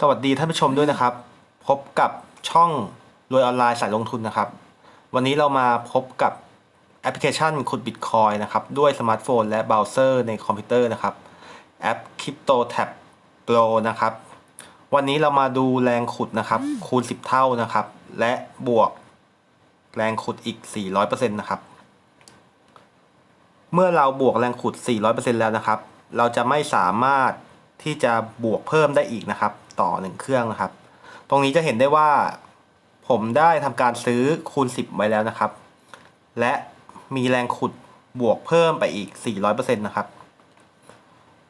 สวัสดีท่านผู้ชมด้วยนะครับ พบกับช่องรวยออนไลน์สายลงทุนนะครับ วันนี้เรามาพบกับแอปพลิเคชันขุดบิตคอยนะครับ ด้วยสมาร์ทโฟนและเบราว์เซอร์ในคอมพิวเตอร์นะครับแอป Crypto Tab Pro นะครับ วันนี้เรามาดูแรงขุดนะครับ คูณ 10 เท่านะครับ และบวกแรงขุดอีก 400%นะครับ เมื่อเราบวกแรงขุด 400%แล้วนะครับ เราจะไม่สามารถที่จะบวกเพิ่มได้อีกนะครับ ต่อหนึ่งเครื่องนะครับ ตรงนี้จะเห็นได้ว่า ผมได้ทำการซื้อคูณ 10 ไว้แล้วนะครับ และมีแรงขุดบวกเพิ่มไปอีก 400%นะครับ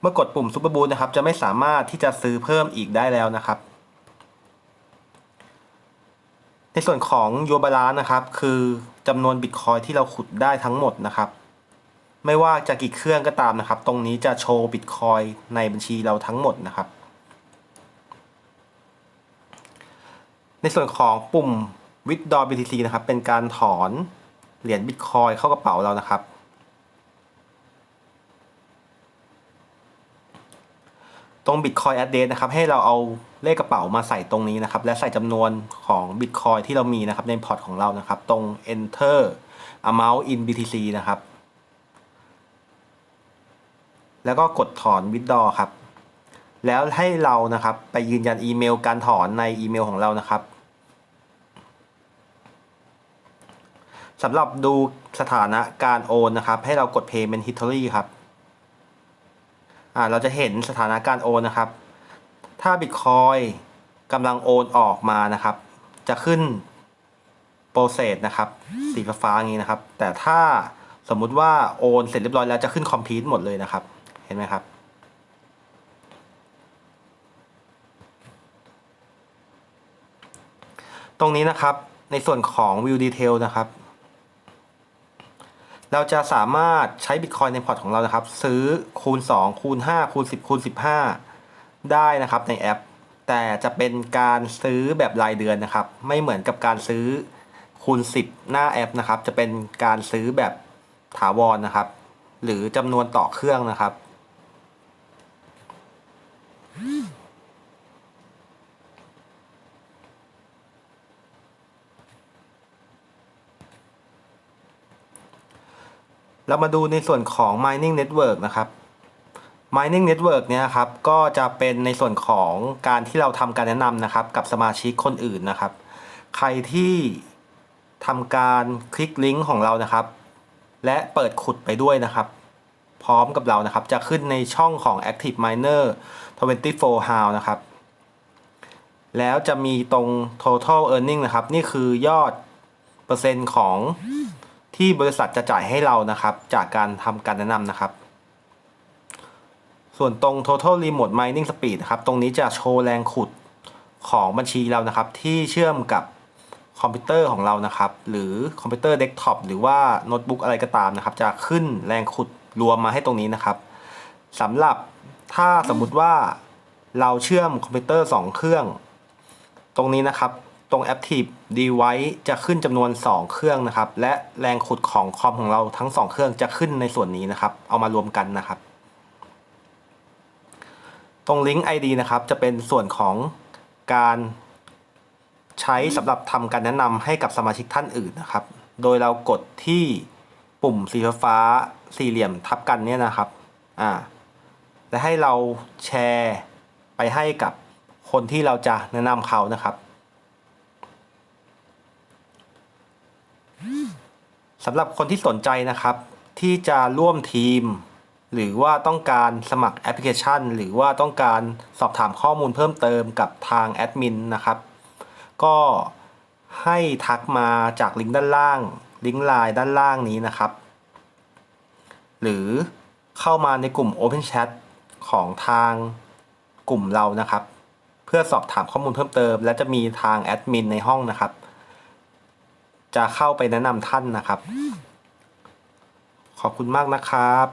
เมื่อกดปุ่มซุปเปอร์บูทนะครับ จะไม่สามารถที่จะซื้อเพิ่มอีกได้แล้วนะครับ ในส่วนของยูบาลานนะครับ คือจำนวนบิตคอยที่เราขุดได้ทั้งหมดนะครับไม่ว่าจะกี่เครื่องก็ตามนะครับ ตรงนี้จะโชว์บิตคอยในบัญชีเราทั้งหมดนะครับ ในส่วนของปุ่ม withdraw BTC นะครับ เป็นการถอนเหรียญบิตคอยเข้ากระเป๋าเรานะครับ ตรง Bitcoin address นะครับ ให้เราเอาเลขกระเป๋ามาใส่ตรงนี้นะครับ และใส่จำนวนของ Bitcoin ที่เรามีนะครับในพอร์ตของเรานะครับ ตรง enter amount in BTC นะครับ แล้วก็กดถอน withdraw ครับ แล้วให้เรานะครับไปยืนยันอีเมลการถอนในอีเมลของเรานะครับ สำหรับดูสถานะการโอนนะครับ ให้เรากด payment history ครับอ่าเราจะเห็นสถานะการโอนนะครับ ถ้า Bitcoin กำลังโอนออกมานะครับ จะขึ้น process นะครับ สีฟ้าๆอย่างนี้นะครับ แต่ถ้าสมมุติว่าโอนเสร็จเรียบร้อยแล้วจะขึ้น complete หมดเลยนะครับ เห็นไหมครับ ตรงนี้นะครับในส่วนของ view detail นะครับ เราจะสามารถใช้ Bitcoin ในพอร์ตของเรานะครับ ซื้อคูณ 2 คูณ 5 คูณ 10 คูณ 15 ได้นะครับในแอป แต่จะเป็นการซื้อแบบรายเดือนนะครับ ไม่เหมือนกับการซื้อคูณ 10 หน้าแอปนะครับ จะเป็นการซื้อแบบถาวรนนะครับ หรือจำนวนต่อเครื่องนะครับ เรามาดูในส่วนของ mining network นะครับ mining network เนี่ยครับก็จะเป็นในส่วนของการที่เราทำการแนะนำนะครับ กับสมาชิกคนอื่นนะครับ ใครที่ทำการคลิกลิงก์ของเรานะครับ และเปิดขุดไปด้วยนะครับ พร้อมกับเรานะครับ จะขึ้นในช่องของ active miner 24 how นะครับ แล้วจะมีตรง total earning นะครับ นี่คือยอดเปอร์เซ็นต์ของ ที่บริษัทจะจ่ายให้เรานะครับ จากการทำการแนะนำนะครับ ส่วนตรง total remote mining speed นะครับ ตรงนี้จะโชว์แรงขุดของบัญชีเรานะครับ ที่เชื่อมกับคอมพิวเตอร์ของเรานะครับ หรือคอมพิวเตอร์เดสก์ท็อปหรือว่าโน้ตบุ๊กอะไรก็ตามนะครับ จะขึ้นแรงขุดรวมมาให้ตรงนี้นะครับสำหรับถ้าสมมุติว่าเราเชื่อมคอมพิวเตอร์ 2 เครื่อง ตรงนี้นะครับ รง Active Device จะขึ้นจำนวน 2 เครื่องนะครับ และแรงขุดของคอมของเราทั้ง 2 เครื่องจะขึ้นในส่วนนี้นะครับ เอามารวมกันนะครับ ตรงลิงก์ ID นะครับ จะเป็นส่วนของการใช้สำหรับทำการแนะนำให้กับสมาชิกท่านอื่นนะครับ โดยเรากดที่ปุ่มสีฟ้าสี่เหลี่ยมทับกันเนี่ยนะครับ อ่า และให้เราแชร์ไปให้กับคนที่เราจะแนะนำเขานะครับ สำหรับคนที่สนใจนะครับ ที่จะร่วมทีม หรือว่าต้องการสมัครแอปพลิเคชัน หรือว่าต้องการสอบถามข้อมูลเพิ่มเติมกับทางแอดมินนะครับ ก็ให้ทักมาจากลิงก์ด้านล่าง ลิงก์ไลน์ด้านล่างนี้นะครับ หรือเข้ามาในกลุ่ม Open Chat ของทางกลุ่มเรานะครับ เพื่อสอบถามข้อมูลเพิ่มเติม และจะมีทางแอดมินในห้องนะครับ จะเข้าไปแนะนำท่านนะครับ ขอบคุณมากนะครับ